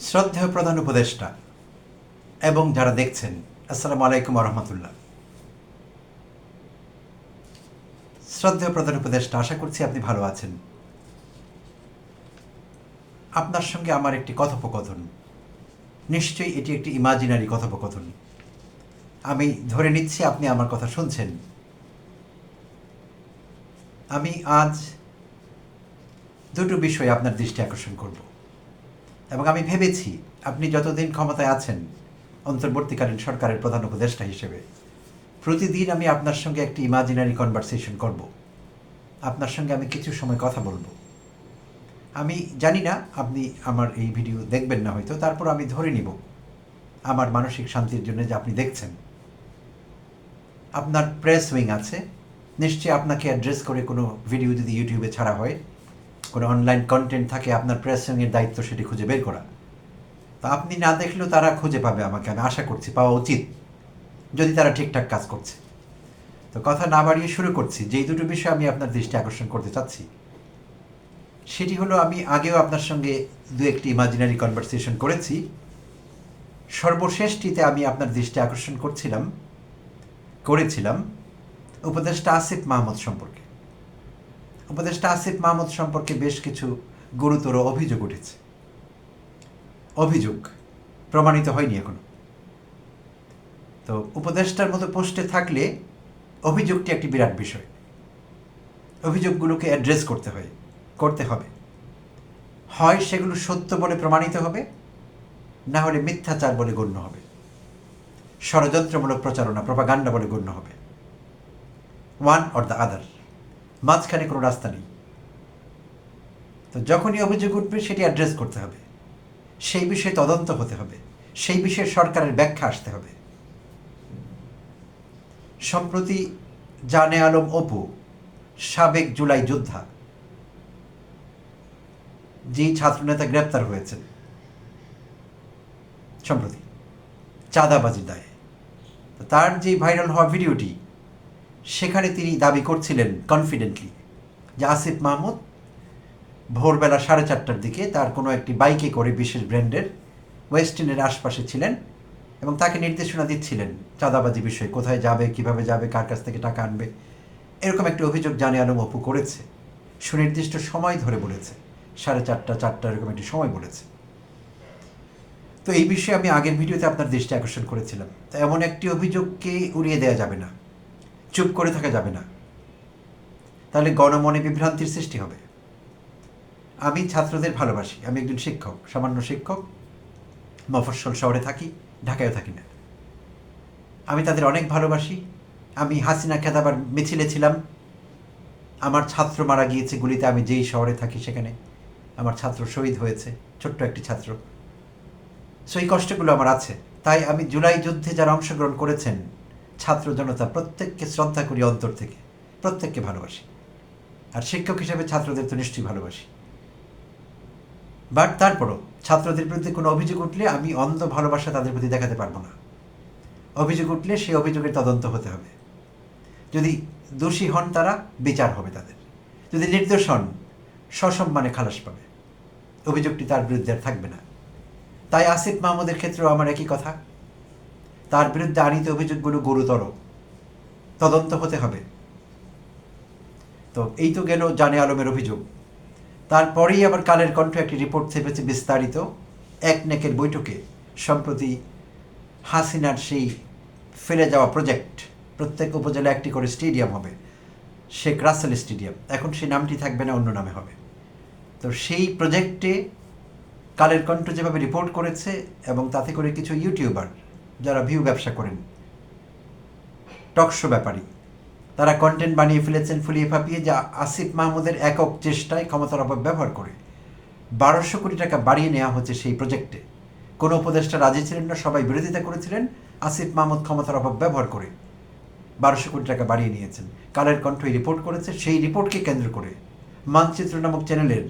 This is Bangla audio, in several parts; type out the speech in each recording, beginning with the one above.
শ্রদ্ধেয় প্রধান উপদেষ্টা এবং যারা দেখছেন, আসসালামু আলাইকুম রহমতুল্লাহ। শ্রদ্ধেয় প্রধান উপদেষ্টা, আশা করছি আপনি ভালো আছেন। আপনার সঙ্গে আমার একটি কথোপকথন। নিশ্চয়ই এটি একটি ইমাজিনারি কথোপকথন। আমি ধরে নিচ্ছি আপনি আমার কথা শুনছেন। আমি আজ দুটো বিষয়ে আপনার দৃষ্টি আকর্ষণ করব। এবং আমি ভেবেছি আপনি যতদিন ক্ষমতায় আছেন, অন্তর্বর্তীকালীন সরকারের প্রধান উপদেষ্টা হিসেবে, প্রতিদিন আমি আপনার সঙ্গে একটি ইমাজিনারি কনভারসেশন করব। আপনার সঙ্গে আমি কিছু সময় কথা বলব। আমি জানি না আপনি আমার এই ভিডিও দেখবেন না হয়তো, তারপর আমি ধরে নিব আমার মানসিক শান্তির জন্য যে আপনি দেখছেন। আপনার প্রেস উইং আছে, নিশ্চয়ই আপনাকে অ্যাড্রেস করে কোনো ভিডিও যদি ইউটিউবে ছাড়া হয় কোনো অনলাইন কন্টেন্ট থাকে, আপনার প্রেস উইংয়ের দায়িত্ব সেটি খুঁজে বের করা। তা আপনি না দেখলেও তারা খুঁজে পাবে আমাকে, আমি আশা করছি, পাওয়া উচিত, যদি তারা ঠিকঠাক কাজ করছে। তো কথা না বাড়িয়ে শুরু করছি, যেই দুটো বিষয় আমি আপনার দৃষ্টি আকর্ষণ করতে চাচ্ছি, সেটি হলো আমি আগেও আপনার সঙ্গে দু একটি ইমাজিনারি কনভারসেশন করেছি। সর্বশেষটিতে আমি আপনার দৃষ্টি আকর্ষণ করছিলাম, করেছিলাম, উপদেষ্টা আসিফ মাহমুদ সম্পর্কে। উপদেষ্টা আসিফ মাহমুদ সম্পর্কে বেশ কিছু গুরুতর অভিযোগ উঠেছে। অভিযোগ প্রমাণিত হয়নি এখনও। তো উপদেষ্টার মতো পোস্টে থাকলে অভিযোগটি একটি বিরাট বিষয়। অভিযোগগুলোকে অ্যাড্রেস করতে হয়, করতে হবে। হয় সেগুলো সত্য বলে প্রমাণিত হবে, না হলে মিথ্যাচার বলে গণ্য হবে। ষড়যন্ত্রমূলক প্রচারণা প্রপাগান্ডা বলে গণ্য হবে। ওয়ান অর দ্য আদার মাঝখানে কোনো রাস্তা নেই। তো যখনই অভিযোগ উঠবে, সেটি অ্যাড্রেস করতে হবে। সেই বিষয়ে তদন্ত হতে হবে। সেই বিষয়ে সরকারের ব্যাখ্যা আসতে হবে। সম্প্রতি জানে আলম অপু, সাবেক জুলাই যোদ্ধা যেই ছাত্রনেতা গ্রেপ্তার হয়েছেন, সম্প্রতি চাঁদাবাজির দায়ে। তার যে ভাইরাল হওয়া ভিডিওটি সেখানে তিনি দাবি করছিলেন কনফিডেন্টলি যে আসিফ মাহমুদ ভোরবেলা সাড়ে চারটার দিকে তার কোনো একটি বাইকে করে বিশেষ ব্র্যান্ডের ওয়েস্টিনের আশপাশে ছিলেন এবং তাকে নির্দেশনা দিচ্ছিলেন চাঁদাবাজি বিষয়ে, কোথায় যাবে, কীভাবে যাবে, কার কাছ থেকে টাকা আনবে। এরকম একটি অভিযোগ জানে আলম অপু করেছে। সুনির্দিষ্ট সময় ধরে বলেছে। সাড়ে চারটা চারটা, এরকম একটি সময় বলেছে। তো এই বিষয়ে আমি আগের ভিডিওতে আপনার দৃষ্টি আকর্ষণ করেছিলাম। তো এমন একটি অভিযোগকে উড়িয়ে দেওয়া যাবে না। চুপ করে থাকা যাবে না। তাহলে গণমনে বিভ্রান্তির সৃষ্টি হবে। আমি ছাত্রদের ভালোবাসি। আমি একজন শিক্ষক, সামান্য শিক্ষক। মফস্বল শহরে থাকি, ঢাকায়ও থাকি না। আমি তাদের অনেক ভালোবাসি। আমি হাসিনা খেদাবার মিছিলে ছিলাম। আমার ছাত্র মারা গিয়েছে গুলিতে। আমি যেই শহরে থাকি সেখানে আমার ছাত্র শহীদ হয়েছে, ছোট্ট একটি ছাত্র। সেই কষ্টগুলো আমার আছে। তাই আমি জুলাই যুদ্ধে যারা অংশগ্রহণ করেছেন ছাত্র জনতা প্রত্যেককে শ্রদ্ধা করি অন্তর থেকে, প্রত্যেককে ভালোবাসি। আর শিক্ষক হিসেবে ছাত্রদের তো নিশ্চয়ই ভালোবাসি। বাট তারপরও ছাত্রদের বিরুদ্ধে কোনো অভিযোগ উঠলে আমি অন্ধ ভালোবাসা তাদের প্রতি দেখাতে পারব না। অভিযোগ উঠলে সেই অভিযোগের তদন্ত হতে হবে। যদি দোষী হন তারা, বিচার হবে তাদের। যদি নির্দোষ হন, সসম্মানে খালাস পাবে। অভিযোগটি তার বিরুদ্ধে আর থাকবে না। তাই আসিফ মাহমুদের ক্ষেত্রেও আমার একই কথা। তার বিরুদ্ধে আনিত অভিযোগগুলো গুরুতর। তদন্ত হতে হবে। তো এই তো গেল জানে আলমের অভিযোগ। তারপরেই আবার কালের কণ্ঠ একটি রিপোর্ট ছেপেছে বিস্তারিত। এক নেকের বৈঠকে, সম্প্রতি হাসিনার সেই ফেলে যাওয়া প্রজেক্ট, প্রত্যেক উপজেলা একটি করে স্টেডিয়াম হবে, শেখ রাসেল স্টেডিয়াম। এখন সেই নামটি থাকবে না, অন্য নামে হবে। তো সেই প্রজেক্টে কালের কণ্ঠ যেভাবে রিপোর্ট করেছে এবং তাতে করে কিছু ইউটিউবার যারা ভিউ ব্যবসা করেন টকশো ব্যাপারী, তারা কন্টেন্ট বানিয়ে ফেলেছেন, ফুলিয়ে ফাঁপিয়ে, যা আসিফ মাহমুদের একক চেষ্টায় ক্ষমতার অপব্যবহার করে। বারোশো কোটি টাকা বাড়িয়ে নেওয়া হচ্ছে সেই প্রজেক্টে কোনো উপদেষ্টা রাজি ছিলেন না, সবাই বিরোধিতা করেছিলেন, আসিফ মাহমুদ ক্ষমতার অপব্যবহার করে। বারোশো কোটি টাকা বাড়িয়ে নিয়েছেন। কালের কণ্ঠ এই রিপোর্ট করেছে, সেই রিপোর্টকে কেন্দ্র করে। মানচিত্র নামক চ্যানেলের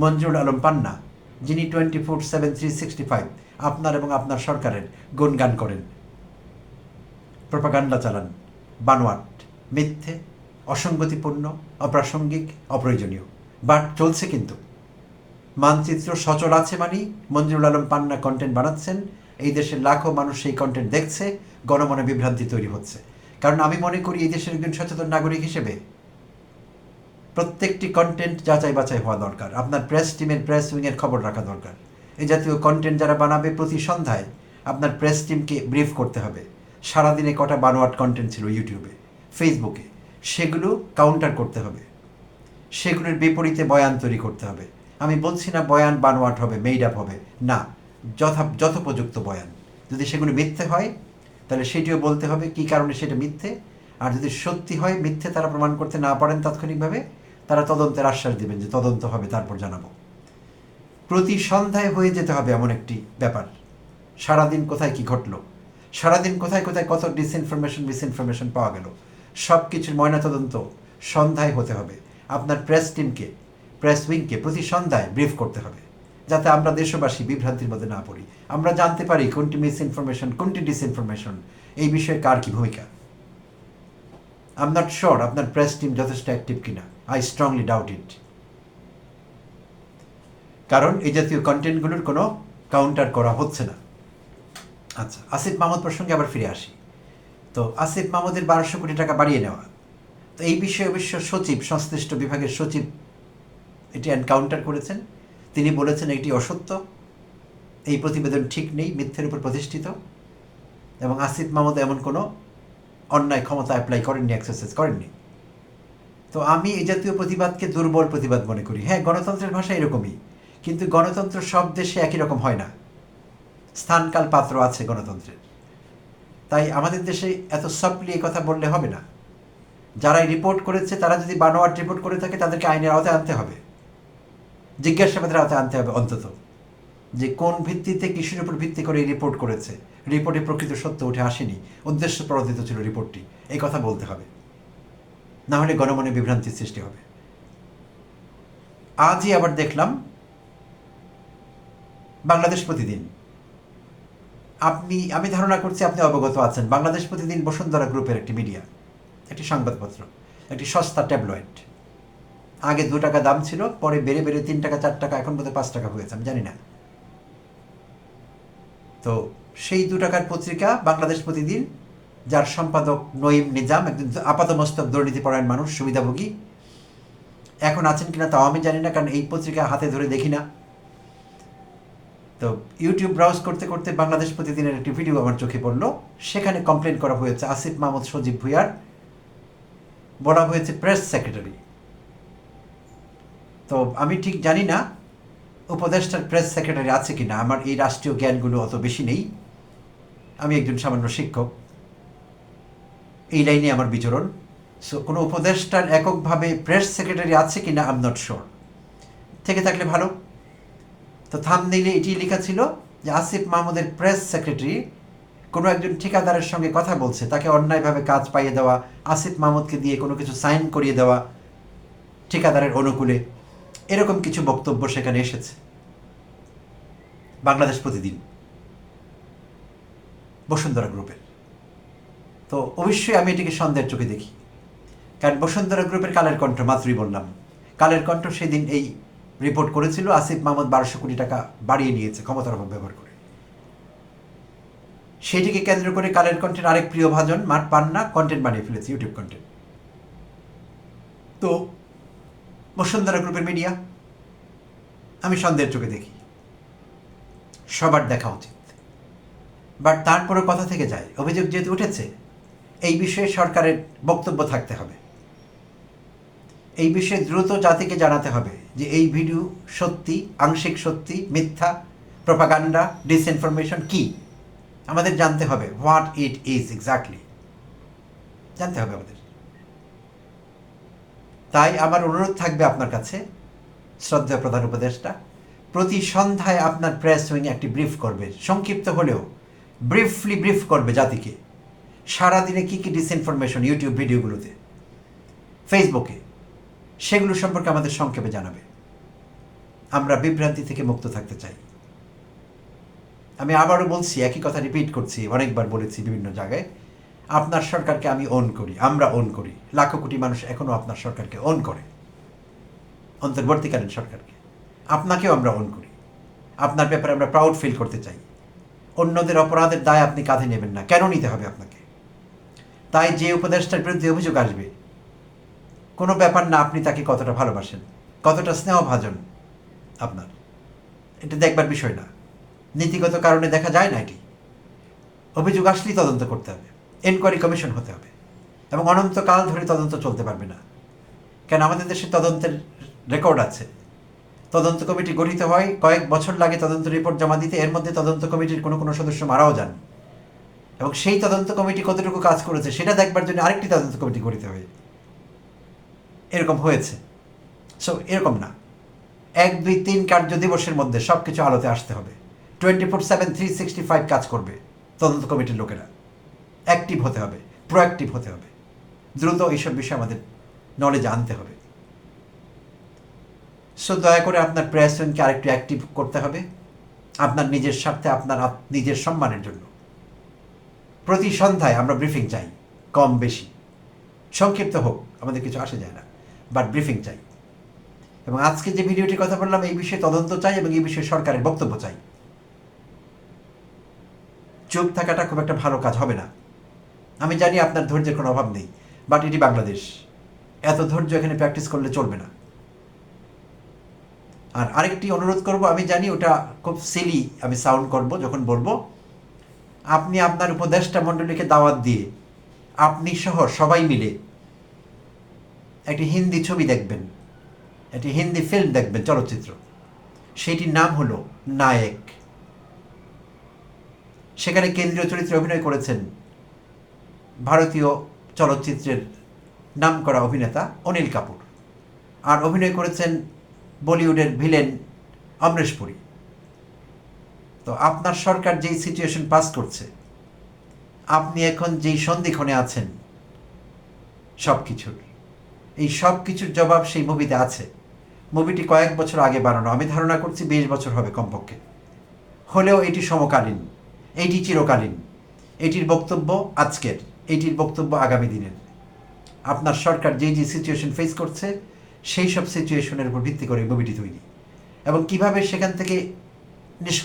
মঞ্জুর আলম পান্না, যিনি twenty four seven three sixty five আপনার এবং আপনার সরকারের গুণগান করেন। প্রপাগান্ডা চালান, বানোয়াট, মিথ্যে, অসঙ্গতিপূর্ণ, অপ্রাসঙ্গিক, অপ্রয়োজনীয়। বাট চলছে কিন্তু। মানচিত্র সচল আছে মানে মঞ্জুরুল আলম পান্না কন্টেন্ট বানাচ্ছেন, এই দেশের লাখো মানুষ সেই কন্টেন্ট দেখছে, গণমনে বিভ্রান্তি তৈরি হচ্ছে। কারণ আমি মনে করি এই দেশের একজন সচেতন নাগরিক হিসেবে প্রত্যেকটি কন্টেন্ট যাচাই বাছাই হওয়া দরকার। আপনার প্রেস টিমের প্রেস উইংয়ের খবর রাখা দরকার। এই জাতীয় কন্টেন্ট যারা বানাবে প্রতি সন্ধ্যায় আপনার প্রেস টিমকে ব্রিফ করতে হবে। সারাদিনে কটা বানোয়াট কন্টেন্ট ছিল ইউটিউবে ফেসবুকে সেগুলো কাউন্টার করতে হবে। সেগুলোর বিপরীতে বয়ান তৈরি করতে হবে। আমি বলছি না বয়ান বানোয়াট হবে মেড আপ হবে, না, যথা যথোপযুক্ত বয়ান। যদি সেগুলো মিথ্যে হয়, তাহলে সেটিও বলতে হবে কী কারণে সেটা মিথ্যে। আর যদি সত্যি হয়, মিথ্যে তারা প্রমাণ করতে না পারেন তাৎক্ষণিকভাবে, তারা তদন্তের আশ্বাস দেবেন যে তদন্ত হবে, তারপর জানাব। প্রতি সন্ধ্যায় হয়ে যেতে হবে এমন একটি ব্যাপার। সারাদিন কোথায় কি ঘটলো? সারাদিন কোথায় কোথায় কত ডিসইনফরমেশন মিসইনফরমেশন পাওয়া গেল? সব কিছুর ময়নাতদন্ত সন্ধ্যায় হতে হবে। আপনার প্রেস টিমকে প্রেস উইংকে প্রতি সন্ধ্যায় ব্রিফ করতে হবে। যাতে আমরা দেশবাসী বিভ্রান্তির মধ্যে না পড়ি। আমরা জানতে পারি কোনটি মিসইনফরমেশন কোনটি ডিসইনফরমেশন এই বিষয়ে কার কি ভূমিকা? আম নট শিওর আপনার প্রেস টিম যথেষ্ট অ্যাক্টিভ কিনা। আই স্ট্রংলি ডাউট ইট কারণ এই জাতীয় কন্টেন্টগুলোর কোনো কাউন্টার করা হচ্ছে না। আচ্ছা আসিফ মাহমুদ প্রসঙ্গে আবার ফিরে আসি। তো আসিফ মাহমুদের বারোশো কোটি টাকা বাড়িয়ে নেওয়া। তো এই বিষয়ে অবশ্য সচিব, সংশ্লিষ্ট বিভাগের সচিব এটি এনকাউন্টার করেছেন। তিনি বলেছেন এটি অসত্য। এই প্রতিবেদন ঠিক নেই, মিথ্যের উপর প্রতিষ্ঠিত। এবং আসিফ মাহমুদ এমন কোনো অন্যায় ক্ষমতা অ্যাপ্লাই করেননি এক্সারসাইজ করেননি। তো আমি এই জাতীয় প্রতিবাদকে দুর্বল প্রতিবাদ মনে করি। হ্যাঁ গণতন্ত্রের ভাষা এরকমই। কিন্তু গণতন্ত্র সব দেশে একই রকম হয় না। স্থানকাল পাত্র আছে গণতন্ত্রের। তাই আমাদের দেশে এত সফটলি কথা বললে হবে না। যারা রিপোর্ট করেছে, তারা যদি বানোয়াট রিপোর্ট করে থাকে, তাদেরকে আইনের আওতায় আনতে হবে। জিজ্ঞাসাবাদের আওতায় আনতে হবে অন্তত। যে কোন ভিত্তিতে, কিসের উপর ভিত্তি করে এই রিপোর্ট করেছে? রিপোর্টে প্রকৃত সত্য উঠে আসেনি। উদ্দেশ্য প্রণোদিত ছিল রিপোর্টটি এই কথা বলতে হবে। না হলে গণমনে বিভ্রান্তির সৃষ্টি হবে। আজই আবার দেখলাম বাংলাদেশ প্রতিদিন। আপনি, আমি ধারণা করছি আপনি অবগত আছেন। বাংলাদেশ প্রতিদিন বসুন্ধরা গ্রুপের একটি মিডিয়া, একটি সংবাদপত্র, একটি সস্তা ট্যাবলয়েড। আগে দু টাকা দাম ছিল, পরে বেড়ে বেড়ে তিন টাকা, চার টাকা, এখন বোধহয় পাঁচ টাকা হয়েছে, আমি জানি না। তো সেই দু টাকার পত্রিকা বাংলাদেশ প্রতিদিন, যার সম্পাদক নঈম নিজাম, একজন আপাতমস্তক দুর্নীতিপরায়ণ মানুষ, সুবিধাভোগী, এখন আছেন কিনা তাও আমি জানি না, কারণ এই পত্রিকা হাতে ধরে দেখি না। তো ইউটিউব ব্রাউজ করতে করতে বাংলাদেশ প্রতিদিনের একটি ভিডিও আমার চোখে পড়ল। সেখানে কমপ্লেন করা হয়েছে আসিফ মাহমুদ, সজীব ভুইয়ার। বলা হয়েছে প্রেস সেক্রেটারি তো আমি ঠিক জানি না উপদেষ্টার প্রেস সেক্রেটারি আছে কিনা। আমার এই রাষ্ট্রীয় জ্ঞানগুলো অত বেশি নেই। আমি একজন সামান্য শিক্ষক। এই লাইনে আমার বিচরণ। সো কোনো উপদেষ্টার এককভাবে প্রেস সেক্রেটারি আছে কিনা আম নট শিওর থেকে থাকলে ভালো। তো থামনেইলে এটি লেখা ছিল যে আসিফ মাহমুদের প্রেস সেক্রেটারি কোনো একজন ঠিকাদারের সঙ্গে কথা বলছে, তাকে অন্যায়ভাবে কাজ পাইয়ে দেওয়া, আসিফ মাহমুদকে দিয়ে কোনো কিছু সাইন করিয়ে দেওয়া ঠিকাদারের অনুকূলে। এরকম কিছু বক্তব্য সেখানে এসেছে। বাংলাদেশ প্রতিদিন। বসুন্ধরা গ্রুপের। তো অবশ্যই আমি এটিকে সন্দেহের চোখে দেখি। কারণ বসুন্ধরা গ্রুপের কালের কণ্ঠ মাত্রই বললাম। কালের কণ্ঠ সেদিন এই রিপোর্ট করেছিল, আসিফ মাহমুদ বারোশো কোটি টাকা বাড়িয়ে নিয়েছে ক্ষমতার অপব্যবহার করে। সেটিকে কেন্দ্র করে কালের কন্টেন্ট আরেক প্রিয় ভাজন মাঠ পান্না কন্টেন্ট বানিয়ে ফেলেছে ইউটিউব কন্টেন্ট তো, বসুন্ধরা গ্রুপের মিডিয়া আমি সন্দেহের চোখে দেখি। সবার দেখা উচিত। বাট তারপরে কথা থেকে যায়, অভিযোগ যেহেতু উঠেছে, এই বিষয়ে সরকারের বক্তব্য থাকতে হবে। এই বিষয়ে দ্রুত জাতিকে জানাতে হবে যে এই ভিডিও সত্যি, আংশিক সত্যি, মিথ্যা প্রপাগান্ডা ডিসইনফরমেশন কি? আমাদের জানতে হবে হোয়াট ইট ইজ এক্স্যাক্টলি জানতে হবে আমাদের। তাই আমার অনুরোধ থাকবে আপনার কাছে শ্রদ্ধা প্রধান উপদেষ্টা, প্রতি সন্ধ্যায় আপনার প্রেস উইং একটি ব্রিফ করবে। সংক্ষিপ্ত হলেও ব্রিফলি ব্রিফ করবে জাতিকে। সারাদিনে কী কী ডিসইনফরমেশন ইউটিউব ভিডিওগুলোতে। ফেসবুকে সেগুলো সম্পর্কে আমাদের সংক্ষেপে জানাবে। আমরা বিভ্রান্তি থেকে মুক্ত থাকতে চাই। আমি আবারও বলছি, একই কথা রিপিট করছি, অনেকবার বলেছি বিভিন্ন জায়গায়, আপনার সরকারকে আমি অন করি, আমরা অন করি। লাখো কোটি মানুষ এখনও আপনার সরকারকে অন করে। অন্তর্বর্তীকালীন সরকারকে। আপনাকেও আমরা অন করি। আপনার ব্যাপারে আমরা প্রাউড ফিল করতে চাই। অন্যদের অপরাধের দায় আপনি কাঁধে নেবেন না। কেন নিতে হবে আপনাকে? তাই যে উপদেষ্টার বিরুদ্ধে অভিযোগ আসবে কোনো ব্যাপার না, আপনি তাকে কতটা ভালোবাসেন, কতটা স্নেহভাজন আপনার, এটা দেখবার বিষয় না। নীতিগত কারণে দেখা যায় না এটি। অভিযোগ আসলেই তদন্ত করতে হবে এনকোয়ারি কমিশন হতে হবে, এবং অনন্তকাল ধরে তদন্ত চলতে পারবে না। কেন, আমাদের দেশে তদন্তের রেকর্ড আছে। তদন্ত কমিটি গঠিত হয়, কয়েক বছর লাগে তদন্ত রিপোর্ট জমা দিতে, এর মধ্যে তদন্ত কমিটির কোনো কোনো সদস্য মারাও যান। এবং সেই তদন্ত কমিটি কতটুকু কাজ করেছে, সেটা দেখবার জন্য আরেকটি তদন্ত কমিটি গঠিত হয় এরকম হয়েছে। সো এরকম না। এক, দুই, তিন কার্য দিবসের মধ্যে সব কিছু আলোতে আসতে হবে। Twenty four seven three sixty five কাজ করবে তদন্ত কমিটির লোকেরা। অ্যাক্টিভ হতে হবে প্রোঅ্যাক্টিভ হতে হবে। দ্রুত এইসব বিষয়ে আমাদের নলেজ আনতে হবে। সো দয়া করে আপনার প্রেসনকে আরেকটু অ্যাক্টিভ করতে হবে। আপনার নিজের স্বার্থে, আপনার নিজের সম্মানের জন্য। প্রতি সন্ধ্যায় আমরা ব্রিফিং চাই, কম বেশি। সংক্ষিপ্ত হোক, আমাদের কিছু আসে যায় না। বাট ব্রিফিং চাই। এবং আজকে যে ভিডিওটির কথা বললাম, এই বিষয়ে তদন্ত চাই এবং এই বিষয়ে সরকারের বক্তব্য চাই। চুপ থাকাটা খুব একটা ভালো কাজ হবে না। আমি জানি আপনার ধৈর্যের কোনো অভাব নেই বাট এটি বাংলাদেশ এত ধৈর্য এখানে প্র্যাকটিস করলে চলবে না। আর আরেকটি অনুরোধ করব, আমি জানি ওটা খুব সিলি আমি সাউন্ড করব, যখন বলব। আপনি আপনার উপদেষ্টা মণ্ডলীকে দাওয়াত দিয়ে, আপনি সহ সবাই মিলে একটি হিন্দি ছবি দেখবেন, একটি হিন্দি ফিল্ম দেখবেন, চলচ্চিত্র। সেটির নাম হলো নায়ক। সেখানে কেন্দ্রীয় চরিত্রে অভিনয় করেছেন ভারতীয় চলচ্চিত্রের নামকরা অভিনেতা অনিল কাপুর। আর অভিনয় করেছেন বলিউডের ভিলেন অমরেশ পুরী। তো আপনার সরকার যেই সিচুয়েশন পাস করছে, আপনি এখন যেই সন্ধিক্ষণে আছেন সব কিছুর এই সব কিছুর জবাব সেই মুভিতে আছে। মুভিটি কয়েক বছর আগে বানানো। আমি ধারণা করছি বিশ বছর হবে কমপক্ষে। হলেও এটি সমকালীন। এটি চিরকালীন। এটির বক্তব্য আজকের। এটির বক্তব্য আগামী দিনের। আপনার সরকার যে যে সিচুয়েশন ফেস করছে, সেই সব সিচুয়েশনের উপর ভিত্তি করে মুভিটি তৈরি। এবং কীভাবে সেখান থেকে নিষ্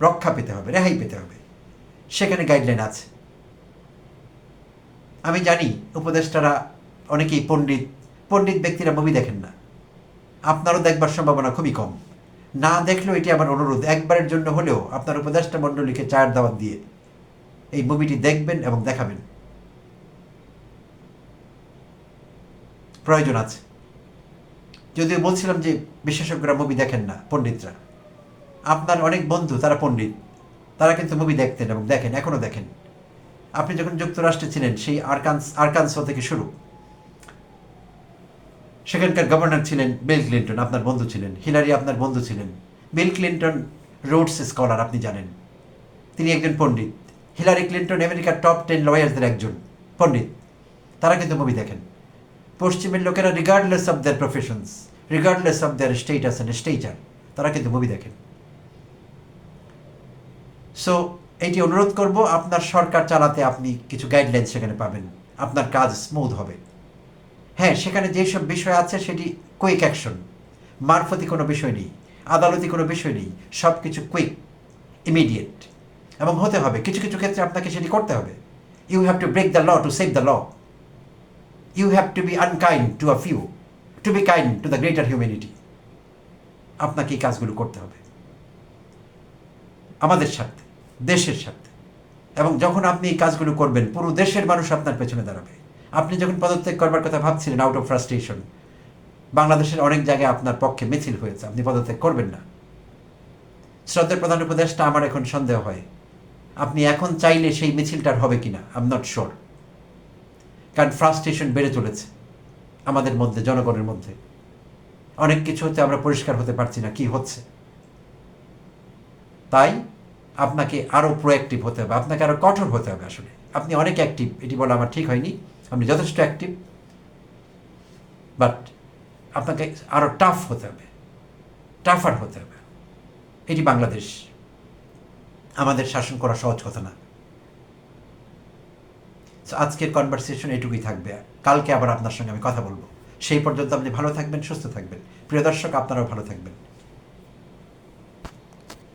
রক্ষা পেতে হবে, রেহাই পেতে হবে, সেখানে গাইডলাইন আছে। আমি জানি উপদেষ্টারা অনেকেই পণ্ডিত পণ্ডিত ব্যক্তিরা মুভি দেখেন না। আপনারও দেখবার সম্ভাবনা খুবই কম। না দেখলেও এটি আমার অনুরোধ, একবারের জন্য হলেও আপনার উপদেষ্টা মণ্ডলীকে চায়ের দাওয়াত দিয়ে এই মুভিটি দেখবেন এবং দেখাবেন। প্রয়োজন আছে। যদিও বলছিলাম যে বিশেষজ্ঞরা মুভি দেখেন না, পণ্ডিতরা। আপনার অনেক বন্ধু, তারা পণ্ডিত। তারা কিন্তু মুভি দেখতেন এবং দেখেন এখনও দেখেন। আপনি যখন যুক্তরাষ্ট্রে ছিলেন, সেই আরকান্স আরকান্স থেকে শুরু। সেখানকার গভর্নর ছিলেন বিল ক্লিন্টন আপনার বন্ধু ছিলেন। হিলারি আপনার বন্ধু ছিলেন। বিল ক্লিন্টন রোডস স্কলার আপনি জানেন। তিনি একজন পণ্ডিত। হিলারি ক্লিন্টন আমেরিকার টপ টেন লয়ার্সদের একজন পণ্ডিত। তারা কিন্তু মুভি দেখেন। পশ্চিমের লোকেরা regardless of their professions regardless of their status and stature তারা কিন্তু মুভি দেখেন। সো এইটি অনুরোধ করব, আপনার সরকার চালাতে আপনি কিছু গাইডলাইন সেখানে পাবেন। আপনার কাজ স্মুথ হবে। হ্যাঁ সেখানে যেসব বিষয় আছে সেটি কুইক অ্যাকশন মারফতি কোনো বিষয় নেই আদালতি কোনো বিষয় নেই সব কিছু কুইক ইমিডিয়েট এবং হতে হবে, কিছু কিছু ক্ষেত্রে আপনাকে সেটি করতে হবে। You have to break the law to save the law you have to be unkind to a few to be kind to the greater humanity আপনাকে এই কাজগুলো করতে হবে। আমাদের স্বার্থে, দেশের স্বার্থে। এবং যখন আপনি এই কাজগুলো করবেন, পুরো দেশের মানুষ আপনার পেছনে দাঁড়াবে। আপনি যখন পদত্যাগ করবার কথা ভাবছিলেন আউট অফ ফ্রাস্ট্রেশন বাংলাদেশের অনেক জায়গায় আপনার পক্ষে মিছিল হয়েছে, আপনি পদত্যাগ করবেন না। শ্রদ্ধের প্রধান উপদেশটা আমার এখন সন্দেহ হয়, আপনি এখন চাইলে সেই মিছিলটার হবে কিনা? আম নট শিওর কারণ ফ্রাস্ট্রেশন বেড়ে চলেছে, আমাদের মধ্যে, জনগণের মধ্যে। অনেক কিছু হতে আমরা পরিষ্কার হতে পারছি না, কি হচ্ছে? তাই আপনাকে আরও প্রোঅ্যাক্টিভ হতে হবে, আপনাকে আরও কঠোর হতে হবে আসলে। আপনি অনেক অ্যাক্টিভ এটি বলা আমার ঠিক হয়নি। আপনি যথেষ্ট অ্যাক্টিভ বাট আপনাকে আরও টাফ হতে হবে টাফার হতে হবে। এটি বাংলাদেশ। আমাদের শাসন করা সহজ কথা না। আজকের কনভারসেশন এটুকুই থাকবে। কালকে আবার আপনার সঙ্গে আমি কথা বলব। সেই পর্যন্ত আপনি ভালো থাকবেন, সুস্থ থাকবেন। প্রিয় দর্শক, আপনারাও ভালো থাকবেন।